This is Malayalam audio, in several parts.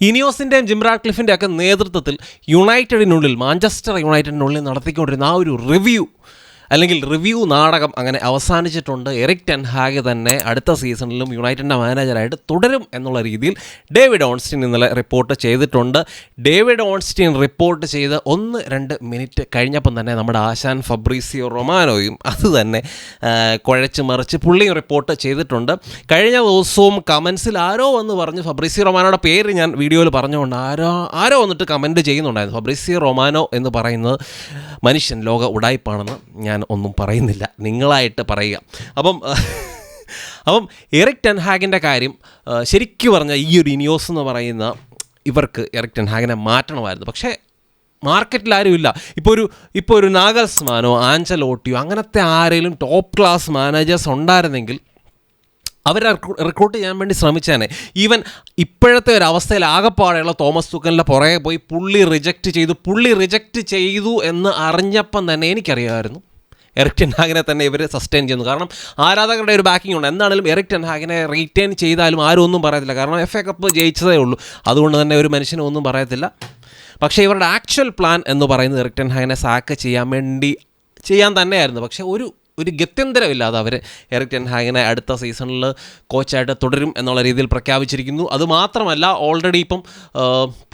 ഇനിയോസിന്റെയും ജിം റാഡ്ക്ലിഫിന്റെ ഒക്കെ നേതൃത്വത്തിൽ യുണൈറ്റഡിനുള്ളിൽ മാഞ്ചസ്റ്റർ യുണൈറ്റഡിനുള്ളിൽ നടത്തിക്കൊണ്ടിരുന്ന ആ ഒരു റിവ്യൂ അല്ലെങ്കിൽ റിവ്യൂ നാടകം അങ്ങനെ അവസാനിച്ചിട്ടുണ്ട്. എറിക് ടെൻ ഹാഗ് തന്നെ അടുത്ത സീസണിലും യുണൈറ്റഡിന്റെ മാനേജറായിട്ട് തുടരും എന്നുള്ള രീതിയിൽ ഡേവിഡ് ഓൺസ്റ്റീൻ ഇന്നലെ റിപ്പോർട്ട് ചെയ്തിട്ടുണ്ട്. ഡേവിഡ് ഓൺസ്റ്റീൻ റിപ്പോർട്ട് ചെയ്ത് ഒന്ന് രണ്ട് മിനിറ്റ് കഴിഞ്ഞപ്പം തന്നെ നമ്മുടെ ആശാൻ ഫബ്രീസിയോ റൊമാനോയും അത് തന്നെ കുഴച്ച് മറിച്ച് പുള്ളിയും റിപ്പോർട്ട് ചെയ്തിട്ടുണ്ട്. കഴിഞ്ഞ ദിവസവും കമൻസിൽ ആരോ വന്ന് പറഞ്ഞു ഫബ്രീസിയോ റൊമാനോയുടെ പേര് ഞാൻ വീഡിയോയിൽ പറഞ്ഞുകൊണ്ട് ആരോ ആരോ വന്നിട്ട് കമന്റ് ചെയ്യുന്നുണ്ടായിരുന്നു. ഫബ്രീസിയോ റൊമാനോ എന്ന് പറയുന്നത് മനുഷ്യൻ ലോക ഉടായ്പാണെന്ന് ഞാൻ ഒന്നും പറയുന്നില്ല. നിങ്ങളായിട്ട് പറയുക. അപ്പം അപ്പം എറിക് ടെൻഹാഗിന്റെ കാര്യം ശരിക്കും പറഞ്ഞാൽ ഈ ഒരു ഇനിയോസ് എന്ന് പറയുന്ന ഇവർക്ക് എറിക് ടെൻഹാഗിനെ മാറ്റണമായിരുന്നു. പക്ഷേ മാർക്കറ്റിൽ ആരും ഇല്ല ഇപ്പോൾ ഒരു ഇപ്പോൾ ഒരു നാഗൽസ്മാനോ ആഞ്ചലോട്ടിയോ അങ്ങനത്തെ ആരെങ്കിലും ടോപ്പ് ക്ലാസ് മാനേജേഴ്സ് ഉണ്ടായിരുന്നെങ്കിൽ അവരെ റിക്രൂട്ട് ചെയ്യാൻ വേണ്ടി ശ്രമിച്ചേനെ. ഈവൻ ഇപ്പോഴത്തെ ഒരു അവസ്ഥയിൽ ആകെപ്പാടെയുള്ള തോമസ് തുക്കലിന്റെ പുറകെ പോയി പുള്ളി റിജക്റ്റ് ചെയ്തു പുള്ളി റിജക്റ്റ് ചെയ്തു എന്ന് അറിഞ്ഞപ്പം തന്നെ എനിക്കറിയാമായിരുന്നു. എറിക് ടെൻഹാഗിനെ തന്നെ ഇവർ സസ്റ്റെയിൻ ചെയ്യുന്നു. കാരണം ആരാധകരുടെ ഒരു ബാക്കിംഗ് ഉണ്ട്. എന്താണെങ്കിലും എറിക് ടെൻഹാഗിനെ റീറ്റെയിൻ ചെയ്താലും ആരും ഒന്നും പറയത്തില്ല. കാരണം എഫ് എ കപ്പ് ജയിച്ചതേ ഉള്ളൂ. അതുകൊണ്ട് തന്നെ ഒരു മനുഷ്യനും ഒന്നും പറയത്തില്ല. പക്ഷേ ഇവരുടെ ആക്ച്വൽ പ്ലാൻ എന്ന് പറയുന്നത് എറിക് ടെൻഹാഗിനെ സാക്ക് ചെയ്യാൻ വേണ്ടി ചെയ്യാൻ തന്നെയായിരുന്നു. പക്ഷേ ഒരു ഒരു ഗത്യന്തരമില്ലാതെ അവർ എറിക് ടെൻ അടുത്ത സീസണിൽ കോച്ചായിട്ട് തുടരും എന്നുള്ള രീതിയിൽ പ്രഖ്യാപിച്ചിരിക്കുന്നു. അതുമാത്രമല്ല ഓൾറെഡി ഇപ്പം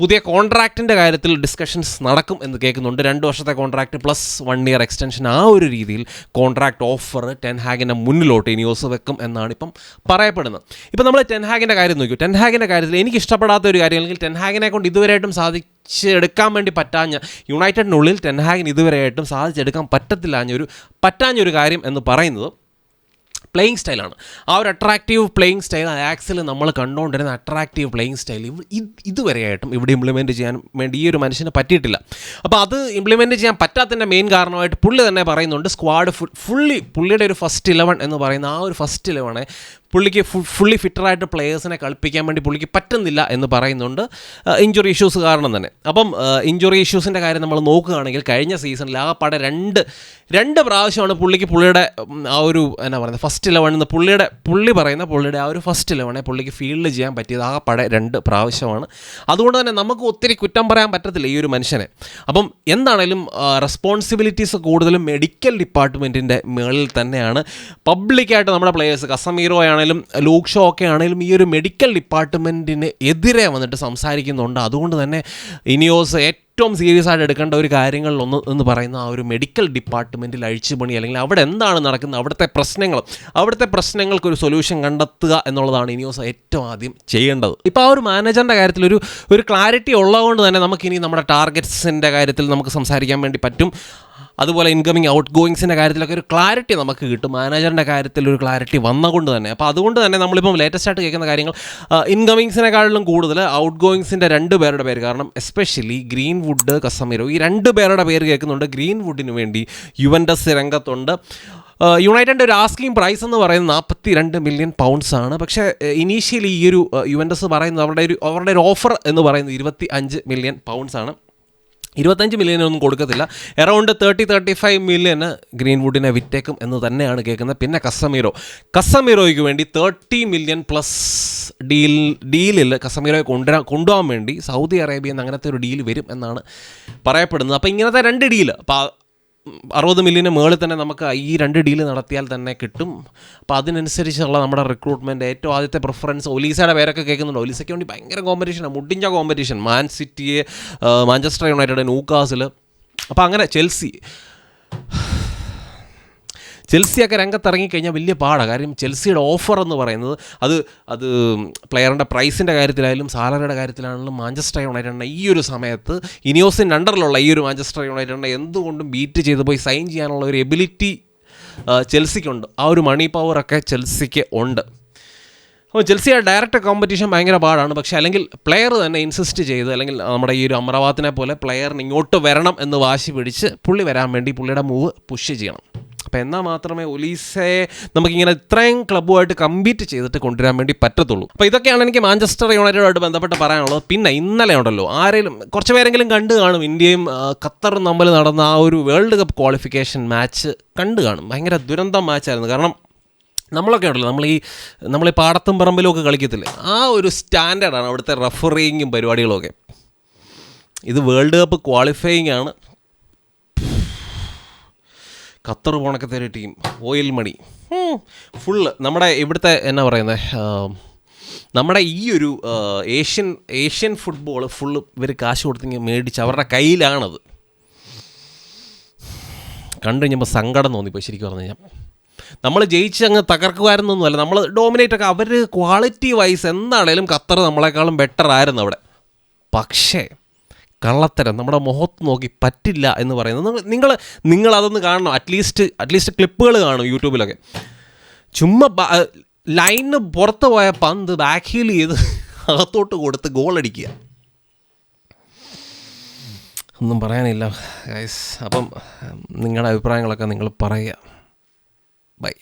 പുതിയ കോൺട്രാക്റ്റിന്റെ കാര്യത്തിൽ ഡിസ്കഷൻസ് നടക്കും എന്ന് കേൾക്കുന്നുണ്ട്. രണ്ട് വർഷത്തെ contract plus one year extension ആ ഒരു രീതിയിൽ കോൺട്രാക്ട് ഓഫർ ടെൻ ഹാഗിന്റെ മുന്നിലോട്ട് ഇനിയോസ് വെക്കും എന്നാണ് ഇപ്പം പറയപ്പെടുന്നത്. ഇപ്പം നമ്മൾ ടെൻ ഹാഗിന്റെ കാര്യം നോക്കൂ. ടെൻ ഹാഗിന്റെ കാര്യത്തിൽ എനിക്ക് ഇഷ്ടപ്പെടാത്ത ഒരു കാര്യം അല്ലെങ്കിൽ ടെൻ ഹാഗിനെ കൊണ്ട് ഇതുവരെയായിട്ടും സാധിച്ചെടുക്കാൻ വേണ്ടി പറ്റാഞ്ഞ യുണൈറ്റഡിനുള്ളിൽ ടെൻഹാഗിന് ഇതുവരെയായിട്ടും സാധിച്ചെടുക്കാൻ പറ്റത്തില്ലാഞ്ഞ ഒരു പറ്റാഞ്ഞൊരു കാര്യം എന്ന് പറയുന്നത് പ്ലേയിങ് സ്റ്റൈലാണ് ആ ഒരു അട്രാക്റ്റീവ് പ്ലേയിങ് സ്റ്റൈൽ ആക്സിൽ നമ്മൾ കണ്ടുകൊണ്ടിരുന്ന അട്രാക്റ്റീവ് പ്ലേയിങ് സ്റ്റൈൽ ഇതുവരെയായിട്ടും ഇവിടെ ഇംപ്ലിമെന്റ് ചെയ്യാൻ വേണ്ടി ഈ ഒരു മനുഷ്യന് പറ്റിയിട്ടില്ല. അപ്പോൾ അത് ഇംപ്ലിമെന്റ് ചെയ്യാൻ പറ്റാത്തതിന്റെ മെയിൻ കാരണമായിട്ട് പുള്ളി തന്നെ പറയുന്നുണ്ട് സ്ക്വാഡ് ഫുൾ ഫുള്ളി പുള്ളിയുടെ ഒരു ഫസ്റ്റ് ഇലവൻ എന്ന് പറയുന്ന ആ ഒരു ഫസ്റ്റ് ഇലവനെ പുള്ളിക്ക് ഫുള്ളി ഫിറ്ററായിട്ട് പ്ലേയേഴ്സിനെ കളിപ്പിക്കാൻ വേണ്ടി പുള്ളിക്ക് പറ്റുന്നില്ല എന്ന് പറയുന്നുണ്ട്. ഇഞ്ചുറി ഇഷ്യൂസ് കാരണം തന്നെ. അപ്പം ഇഞ്ചുറി ഇഷ്യൂസിന്റെ കാര്യം നമ്മൾ നോക്കുകയാണെങ്കിൽ കഴിഞ്ഞ സീസണിൽ ആ പട രണ്ട് രണ്ട് പ്രാവശ്യമാണ് പുള്ളിക്ക് പുള്ളിയുടെ ആ ഒരു എന്നാ പറയുന്നത് ഫസ്റ്റ് ഇലവൻ എന്ന് പുള്ളിയുടെ പുള്ളി പറയുന്ന പുള്ളിയുടെ ആ ഒരു ഫസ്റ്റ് ഇലവനെ പുള്ളിക്ക് ഫീൽഡ് ചെയ്യാൻ പറ്റിയത് ആ പട രണ്ട് പ്രാവശ്യമാണ്. അതുകൊണ്ട് തന്നെ നമുക്ക് ഒത്തിരി കുറ്റം പറയാൻ പറ്റത്തില്ല ഈ ഒരു മനുഷ്യനെ. അപ്പം എന്താണേലും റെസ്പോൺസിബിലിറ്റീസ് കൂടുതലും മെഡിക്കൽ ഡിപ്പാർട്ട്മെന്റിന്റെ മുകളിൽ തന്നെയാണ്. പബ്ലിക്കായിട്ട് നമ്മുടെ പ്ലേയേഴ്സ് കസമീറോ ആണെങ്കിലും ലോക് ഷോ ഒക്കെ ആണെങ്കിലും ഈ ഒരു മെഡിക്കൽ ഡിപ്പാർട്ട്മെന്റിന് എതിരെ വന്നിട്ട് സംസാരിക്കുന്നുണ്ട്. അതുകൊണ്ട് തന്നെ ഇനിയോസ് ഏറ്റവും സീരിയസ് ആയിട്ട് എടുക്കേണ്ട ഒരു കാര്യങ്ങളിലൊന്ന് എന്ന് പറയുന്ന ആ ഒരു മെഡിക്കൽ ഡിപ്പാർട്ട്മെന്റിൽ അഴിച്ചുപണി അല്ലെങ്കിൽ അവിടെ എന്താണ് നടക്കുന്നത് അവിടുത്തെ പ്രശ്നങ്ങൾ അവിടുത്തെ പ്രശ്നങ്ങൾക്ക് ഒരു സൊല്യൂഷൻ കണ്ടെത്തുക എന്നുള്ളതാണ് ഇനിയോസ് ഏറ്റവും ആദ്യം ചെയ്യേണ്ടത്. ഇപ്പോൾ ആ ഒരു മാനേജറിന്റെ കാര്യത്തിൽ ഒരു ഒരു ക്ലാരിറ്റി ഉള്ളതുകൊണ്ട് തന്നെ നമുക്കിനി നമ്മുടെ ടാർഗറ്റ്സിന്റെ കാര്യത്തിൽ നമുക്ക് സംസാരിക്കാൻ വേണ്ടി പറ്റും. അതുപോലെ ഇൻകമിങ് ഔട്ട് ഗോയിങ്സിന്റെ കാര്യത്തിലൊക്കെ ഒരു ക്ലാരിറ്റി നമുക്ക് കിട്ടും. മാനേജറിന്റെ കാര്യത്തിൽ ഒരു ക്ലാരിറ്റി വന്നതുകൊണ്ട് തന്നെ. അപ്പോൾ അതുകൊണ്ട് തന്നെ നമ്മളിപ്പം ലേറ്റസ്റ്റ് ആയിട്ട് കേൾക്കുന്ന കാര്യങ്ങൾ ഇൻകമിങ്സിനെക്കാളിലും കൂടുതൽ ഔട്ട് ഗോയിങ്സിന്റെ രണ്ട് പേരുടെ പേര്. കാരണം എസ്പെഷ്യലി ഗ്രീൻ വുഡ് കസമീരോ ഈ രണ്ട് പേരുടെ പേര് കേൾക്കുന്നുണ്ട്. ഗ്രീൻ വുഡിന് വേണ്ടി യുവൻഡസ് രംഗത്തുണ്ട്. യുണൈറ്റഡിന്റെ ഒരു ആസ്കിങ് പ്രൈസ് എന്ന് പറയുന്നത് നാൽപ്പത്തി രണ്ട് മില്യൺ പൗണ്ട്സ് ആണ്. പക്ഷേ ഇനീഷ്യലി ഈ ഒരു യുവൻഡസ് പറയുന്നത് അവരുടെ ഒരു അവരുടെ ഒരു ഓഫർ എന്ന് പറയുന്നത് ഇരുപത്തി അഞ്ച് മില്യൺ പൗണ്ട്സ് ആണ്. ഇരുപത്തഞ്ച് മില്യനൊന്നും കൊടുക്കത്തില്ല. എറൗണ്ട് തേർട്ടി തേർട്ടി ഫൈവ് മില്യന് ഗ്രീൻവുഡിനെ വിറ്റേക്കും എന്ന് തന്നെയാണ് കേൾക്കുന്നത്. പിന്നെ കസമീറോ കസമീറോയ്ക്ക് വേണ്ടി തേർട്ടി മില്യൺ പ്ലസ് ഡീൽ ഡീലിൽ കസമീറോയെ കൊണ്ടുവരാൻ കൊണ്ടുപോകാൻ വേണ്ടി സൗദി അറേബ്യയിൽ നിന്ന് അങ്ങനത്തെ ഒരു ഡീൽ വരും എന്നാണ് പറയപ്പെടുന്നത്. അപ്പോൾ ഇങ്ങനത്തെ രണ്ട് ഡീൽ അപ്പോൾ അറുപത് മില്യന് മുകളിൽ തന്നെ നമുക്ക് ഈ രണ്ട് ഡീൽ നടത്തിയാൽ തന്നെ കിട്ടും. അപ്പോൾ അതിനനുസരിച്ചുള്ള നമ്മുടെ റിക്രൂട്ട്മെന്റ് ഏറ്റവും ആദ്യത്തെ പ്രിഫറൻസ് ഒലീസയുടെ പേരൊക്കെ കേൾക്കുന്നുണ്ട്. ഒലീസയ്ക്ക് വേണ്ടി ഭയങ്കര കോമ്പറ്റീഷനാണ് മുടിഞ്ഞ കോമ്പറ്റീഷൻ മാൻ സിറ്റിയെ മാഞ്ചസ്റ്റർ യുണൈറ്റഡ് ന്യൂക്കാസിൽ അപ്പോൾ അങ്ങനെ ചെൽസി ചെൽസിയൊക്കെ രംഗത്തിറങ്ങിക്കഴിഞ്ഞാൽ വലിയ പാടാണ് കാര്യം ചെൽസിയുടെ ഓഫർ എന്ന് പറയുന്നത് അത് അത് പ്ലെയറിന്റെ പ്രൈസിന്റെ കാര്യത്തിലായാലും സാലറിയുടെ കാര്യത്തിലാണെങ്കിലും മാഞ്ചസ്റ്റർ യുണൈറ്റഡിനെ ഈ ഒരു സമയത്ത് ഇനിയോസിന്റെ അണ്ടറിലുള്ള ഈ ഒരു മാഞ്ചസ്റ്റർ യുണൈറ്റഡിനെ എന്തുകൊണ്ടും ബീറ്റ് ചെയ്ത് പോയി സൈൻ ചെയ്യാനുള്ള ഒരു എബിലിറ്റി ചെൽസിക്കുണ്ട്. ആ ഒരു മണി പവറൊക്കെ ചെൽസിക്ക് ഉണ്ട്. അപ്പോൾ ചെൽസിയുടെ ഡയറക്റ്റ് കോമ്പറ്റീഷൻ ഭയങ്കര പാടാണ്. പക്ഷേ അല്ലെങ്കിൽ പ്ലെയർ തന്നെ ഇൻസിസ്റ്റ് ചെയ്ത് അല്ലെങ്കിൽ നമ്മുടെ ഈ ഒരു അമറാബാദിനെ പോലെ പ്ലെയറിന് ഇങ്ങോട്ട് വരണം എന്ന് വാശി പിടിച്ച് പുള്ളി വരാൻ വേണ്ടി പുള്ളിയുടെ മൂവ് പുഷ് ചെയ്യണം. അപ്പോൾ എന്നാൽ മാത്രമേ ഒലീസയെ നമുക്കിങ്ങനെ ഇത്രയും ക്ലബ്ബുമായിട്ട് കമ്പീറ്റ് ചെയ്തിട്ട് കൊണ്ടുവരാൻ വേണ്ടി പറ്റത്തുള്ളൂ. അപ്പോൾ ഇതൊക്കെയാണ് എനിക്ക് മാഞ്ചസ്റ്റർ യുണൈറ്റഡുമായിട്ട് ബന്ധപ്പെട്ട് പറയാനുള്ളത്. പിന്നെ ഇന്നലെ ഉണ്ടല്ലോ ആരെങ്കിലും കുറച്ച് പേരെങ്കിലും കണ്ടു കാണും. ഇന്ത്യയും ഖത്തറും തമ്മിൽ നടന്ന ആ ഒരു വേൾഡ് കപ്പ് ക്വാളിഫിക്കേഷൻ മാച്ച് കണ്ടു കാണും. ഭയങ്കര ദുരന്തം മാച്ചായിരുന്നു കാരണം നമ്മളൊക്കെ ഉണ്ടല്ലോ നമ്മൾ ഈ നമ്മൾ ഈ പാടത്തും പറമ്പിലും ഒക്കെ കളിക്കത്തില്ലേ? ആ ഒരു സ്റ്റാൻഡേർഡാണ് അവിടുത്തെ റഫറിങ്ങും പരിപാടികളൊക്കെ. ഇത് വേൾഡ് കപ്പ് ക്വാളിഫയിങ് ആണ്. ഖത്തർ പോണക്കത്തെ ടീം. Oil money. ഫുള്ള് നമ്മുടെ ഇവിടുത്തെ എന്നാ പറയുന്നത് നമ്മുടെ ഈ ഒരു ഏഷ്യൻ ഏഷ്യൻ ഫുട്ബോൾ ഫുള്ള് ഇവർ കാശ് കൊടുത്തെങ്കിൽ മേടിച്ച് അവരുടെ കയ്യിലാണത്. കണ്ടു കഴിഞ്ഞപ്പോൾ സങ്കടം തോന്നിപ്പോയി ശരിക്കും പറഞ്ഞു കഴിഞ്ഞാൽ നമ്മൾ ജയിച്ച് അങ്ങ് തകർക്കുമായിരുന്നൊന്നുമല്ല നമ്മൾ ഡോമിനേറ്റ് ഒക്കെ അവർ ക്വാളിറ്റി വൈസ് എന്താണേലും ഖത്തർ നമ്മളെക്കാളും ബെറ്റർ ആയിരുന്നു അവിടെ. പക്ഷേ കള്ളത്തരം നമ്മുടെ മുഖത്ത് നോക്കി പറ്റില്ല എന്ന് പറയുന്നത് നിങ്ങൾ നിങ്ങൾ അതൊന്ന് കാണണം. അറ്റ്ലീസ്റ്റ് അറ്റ്ലീസ്റ്റ് ക്ലിപ്പുകൾ കാണും യൂട്യൂബിലൊക്കെ. ചുമ്മാ ലൈന് പുറത്ത് പോയ പന്ത് ബാക്ക് ഹീൽ ചെയ്ത് അകത്തോട്ട് കൊടുത്ത് ഗോൾ അടിക്കുക. ഒന്നും പറയാനില്ല ഗൈസ് അപ്പം നിങ്ങളുടെ അഭിപ്രായങ്ങളൊക്കെ നിങ്ങൾ പറയുക. ബൈ